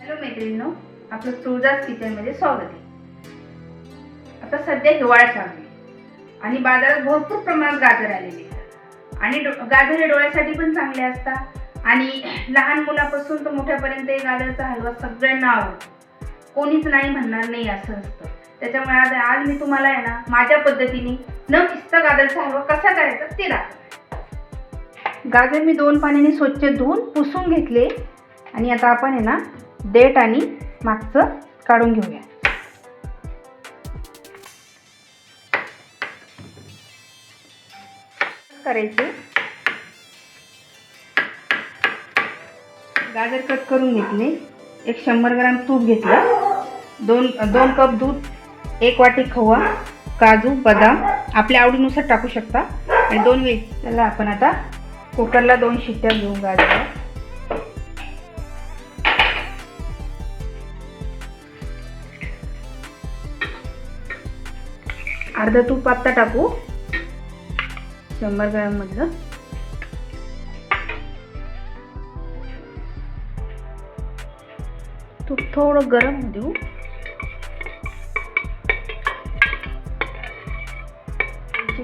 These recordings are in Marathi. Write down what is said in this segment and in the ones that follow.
हॅलो मैत्रिणींनो आपलं तुळजास किचनमध्ये स्वागत आहे. आता सध्या हिवाळा चालू आहे आणि बाजारात भरपूर प्रमाणात गाजर आलेले आणि गाजर हे डोळ्यासाठी पण चांगले असतात. आणि लहान मुलापासून तर मोठ्यापर्यंत गाजरचा हलवा सगळ्यांना आवडतो. कोणीच नाही म्हणणार नाही असं असतं. त्याच्यामुळे आज आज मी तुम्हाला आहे ना माझ्या पद्धतीने न किसता गाजरचा हलवा कसा करायचा ते दाखव गाजर मी दोन पाण्याने स्वच्छ धुवून पुसून घेतले. आणि आता आपण आहे ना देठ आणि मागचं काढून घेऊया. करायचे. गाजर कट करून घेतले. एक शंभर ग्राम तूप घेतलं. दोन दोन कप दूध एक वाटी खवा काजू बदाम. आपल्या आवडीनुसार टाकू शकता. आणि दोन वेळ त्याला आपण आता कुकरला दोन शिट्ट्या घेऊन गाजर. अर्धा तूप आत्ता टाकू. शंभर ग्रॅम मधलं. तूप थोडं गरम देऊ.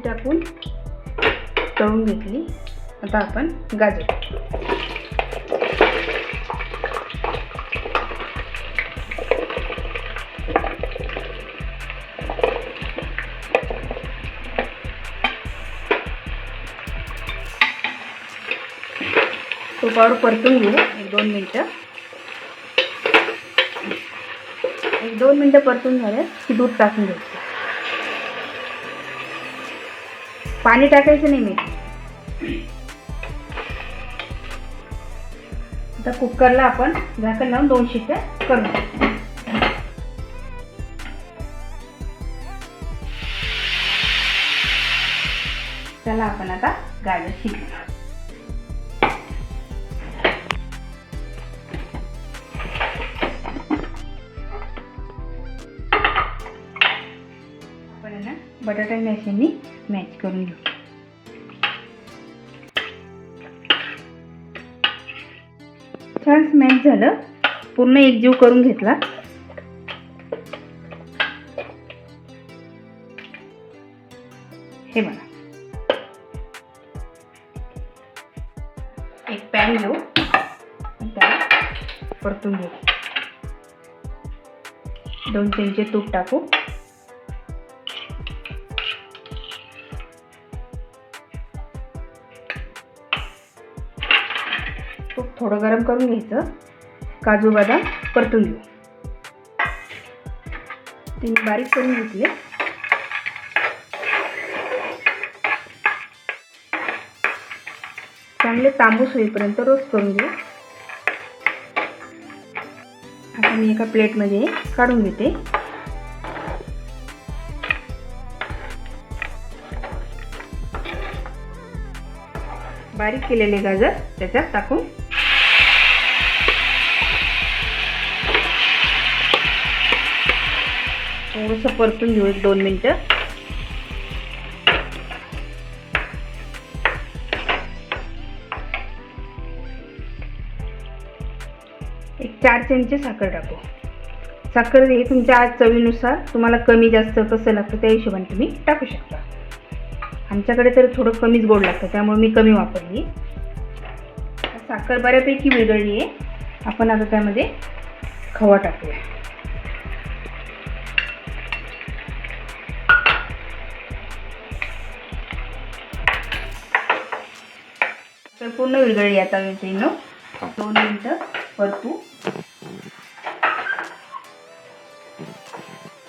टाकून तळून घेतली. आता आपण गाजर. तुपावर परतून घेऊ. एक दोन मिनटं. एक दोन मिनटं परतून झाले की दूध टाकून घ्यायचं पाणी टाकायचं नाही मी. आता कुकरला आपण झाकण लावून दोन शिट्ट्या करू त्याला आपण आता गाजर शिकू आपण बटाटा मॅशनी मॅच करून घेऊ. छान स्मॅच झालं. पूर्ण एकजीव करून घेतला. हे बघा. एक पॅन घेऊ. त्याला परतून घेऊ. दोन चमचे तूप टाकू. तूप थोडं गरम करून घ्यायचं. काजू बदाम परतून घेऊ. ते मी बारीक करून घेतले. चांगले तांबूस होईपर्यंत रोस्ट करून घेऊ. आता मी एका प्लेटमध्ये काढून घेते. बारीक केलेले गाजर त्याच्यात टाकून थोडंसं परतून घेऊ एक दोन मिनटं. एक चार चमचे साखर टाकू. साखर हे तुमच्या आज चवीनुसार तुम्हाला कमी जास्त कसं लागतं त्या हिशोबाने तुम्ही टाकू शकता. आमच्याकडे तर थोडं कमीच गोड लागतं त्यामुळे मी कमी वापरली. साखर बऱ्यापैकी विरळली आहे. आपण आता त्यामध्ये खवा टाकूया. तर पूर्ण विरघळली आता मित्रांनो. दोन मिनटं परतू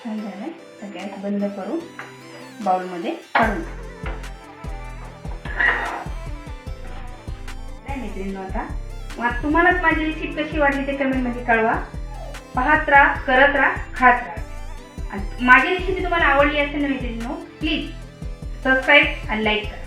छान झालं तर गॅस बंद करून बाउलमध्ये. काय मैत्रिणींनो आता. तुम्हालाच माझी रेसिपी कशी वाटली ते कमेंटमध्ये कळवा. पाहत राहा करत राहा खात राहा. माझी रेसिपी तुम्हाला आवडली असेल ना मैत्रिणींनो प्लीज सबस्क्राईब आणि लाईक करा.